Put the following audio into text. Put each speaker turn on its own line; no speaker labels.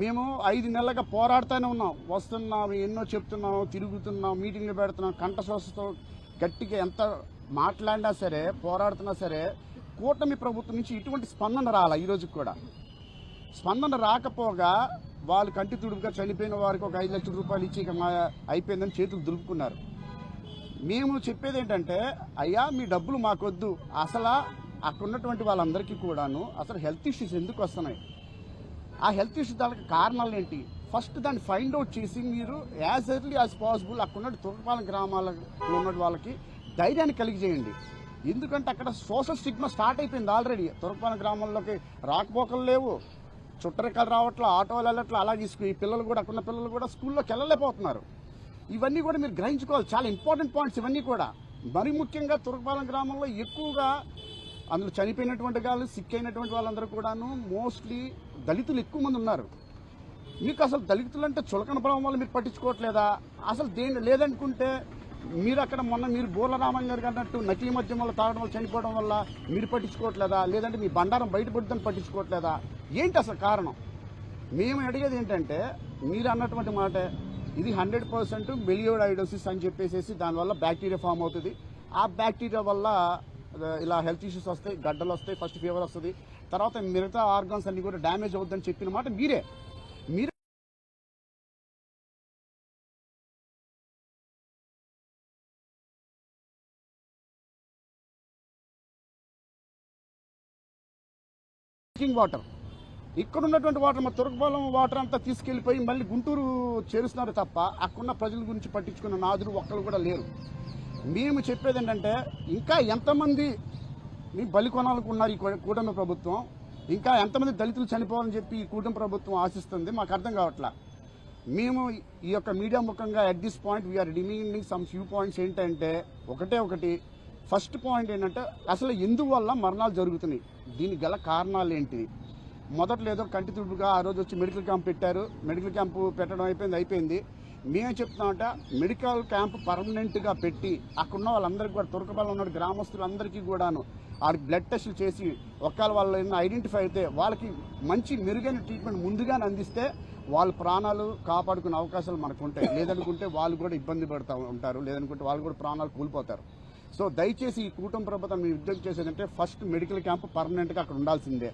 మేము ఐదు నెలలుగా పోరాడుతూనే ఉన్నాం. వస్తున్నాం ఎన్నో చెప్తున్నాం తిరుగుతున్నాం మీటింగ్లు పెడుతున్నాం కంఠశ్వాసతో గట్టిగా ఎంత మాట్లాడినా సరే పోరాడుతున్నా సరే కూటమి ప్రభుత్వం నుంచి ఇటువంటి స్పందన రాలా ఈరోజు కూడా. స్పందన రాకపోగా వాళ్ళు కంటి తుడుపుగా చనిపోయిన వారికి ఒక ఐదు లక్షల రూపాయలు ఇచ్చి ఇక మా అయిపోయిందని చేతులు దులుపుకున్నారు. మేము చెప్పేది ఏంటంటే అయ్యా మీ డబ్బులు మాకొద్దు. అసలు అక్కడ ఉన్నటువంటి వాళ్ళందరికీ కూడాను అసలు హెల్త్ ఇష్యూస్ ఎందుకు వస్తున్నాయి? ఆ హెల్త్ ఇష్యూ దానికి కారణాలు ఏంటి? ఫస్ట్ దాన్ని ఫైండ్ అవుట్ చేసి మీరు యాజ్ ఎర్లీ యాజ్ పాసిబుల్ అక్కడ ఉన్న తుర్పాలెం గ్రామాలలో ఉన్న వాళ్ళకి ధైర్యాన్ని కలిగజేయండి ఎందుకంటే అక్కడ సోషల్ స్టిగ్మా స్టార్ట్ అయిపోయింది ఆల్రెడీ. తుర్పాలెం గ్రామంలోకి రాకపోకలు లేవు. చుట్టరికలు రావట్లా ఆటోలు వెళ్ళట్లా అలాగే ఈ పిల్లలు కూడా అక్కడ పిల్లలు కూడా స్కూల్లోకి వెళ్ళలేకపోతున్నారు. ఇవన్నీ కూడా మీరు గ్రహించుకోవాలి. చాలా ఇంపార్టెంట్ పాయింట్స్ ఇవన్నీ కూడా. మరి ముఖ్యంగా తురకపాలెం గ్రామంలో ఎక్కువగా అందులో చనిపోయినటువంటి వాళ్ళు సిక్ అయినటువంటి వాళ్ళందరూ కూడాను మోస్ట్లీ దళితులు ఎక్కువ మంది ఉన్నారు. మీకు అసలు దళితులు అంటే చులకన ప్రభావం వల్ల మీరు పట్టించుకోవట్లేదా? అసలు దేని లేదనుకుంటే మీరు అక్కడ మొన్న మీరు బోర్ల రామన్ గారు అన్నట్టు నకిలీ మద్యం వల్ల తాగడం వల్ల చనిపోవడం వల్ల మీరు పట్టించుకోవట్లేదా? లేదంటే మీ బండారం బయటపడుతుందని పట్టించుకోవట్లేదా? ఏంటి అసలు కారణం? మేము అడిగేది ఏంటంటే మీరు అన్నటువంటి మాట ఇది హండ్రెడ్ పర్సెంట్ మెలియోడైడోసిస్ అని చెప్పేసి దానివల్ల బ్యాక్టీరియా ఫామ్ అవుతుంది. ఆ బ్యాక్టీరియా వల్ల ఇలా హెల్త్ ఇష్యూస్ వస్తాయి గడ్డలు వస్తాయి ఫస్ట్ ఫీవర్ వస్తుంది. తర్వాత మిగతా ఆర్గాన్స్ అన్ని కూడా డ్యామేజ్ అవుతుందని చెప్పిన మాట మీరే. మీరు డ్రింకింగ్ వాటర్ ఇక్కడ ఉన్నటువంటి వాటర్ మా తురకపాలెం వాటర్ అంతా తీసుకెళ్ళిపోయి మళ్ళీ గుంటూరు చేరుస్తున్నారు తప్ప అక్కడున్న ప్రజల గురించి పట్టించుకున్న నాదులు ఒక్కరు కూడా లేరు. మేము చెప్పేది ఏంటంటే ఇంకా ఎంతమంది మీ బలి కొనాలనుకున్నారు ఈ కూటమి ప్రభుత్వం? ఇంకా ఎంతమంది దళితులు చనిపోవాలని చెప్పి ఈ కూటమి ప్రభుత్వం ఆశిస్తుంది? మాకు అర్థం కావట్లా. మేము ఈ యొక్క మీడియా ముఖంగా at this point we are demanding some few points ఏంటంటే ఒకటే ఒకటి. ఫస్ట్ పాయింట్ ఏంటంటే అసలు ఎందువల్ల మరణాలు జరుగుతున్నాయి? దీనికి గల కారణాలు ఏంటి? మొదట్లో ఏదో కంటి తుడుగా ఆ రోజు వచ్చి మెడికల్ క్యాంప్ పెట్టారు. మెడికల్ క్యాంపు పెట్టడం అయిపోయింది అయిపోయింది. మేము చెప్తున్నామంటే మెడికల్ క్యాంప్ పర్మనెంట్గా పెట్టి అక్కడున్న వాళ్ళందరికీ కూడా తురకబలం ఉన్న గ్రామస్తులందరికీ కూడాను వాళ్ళకి బ్లడ్ టెస్టులు చేసి ఒకవేళ వాళ్ళు ఐడెంటిఫై అయితే వాళ్ళకి మంచి మెరుగైన ట్రీట్మెంట్ ముందుగానే అందిస్తే వాళ్ళ ప్రాణాలు కాపాడుకునే అవకాశాలు మనకు ఉంటాయి లేదనుకుంటే వాళ్ళు కూడా ఇబ్బంది పడుతూ ఉంటారు. లేదనుకుంటే వాళ్ళు కూడా ప్రాణాలు కూలిపోతారు. సో దయచేసి ఈ కూటమి ప్రభుత్వం మీ ఉద్యోగం చేసేదంటే ఫస్ట్ మెడికల్ క్యాంప్ పర్మనెంట్గా అక్కడ ఉండాల్సిందే.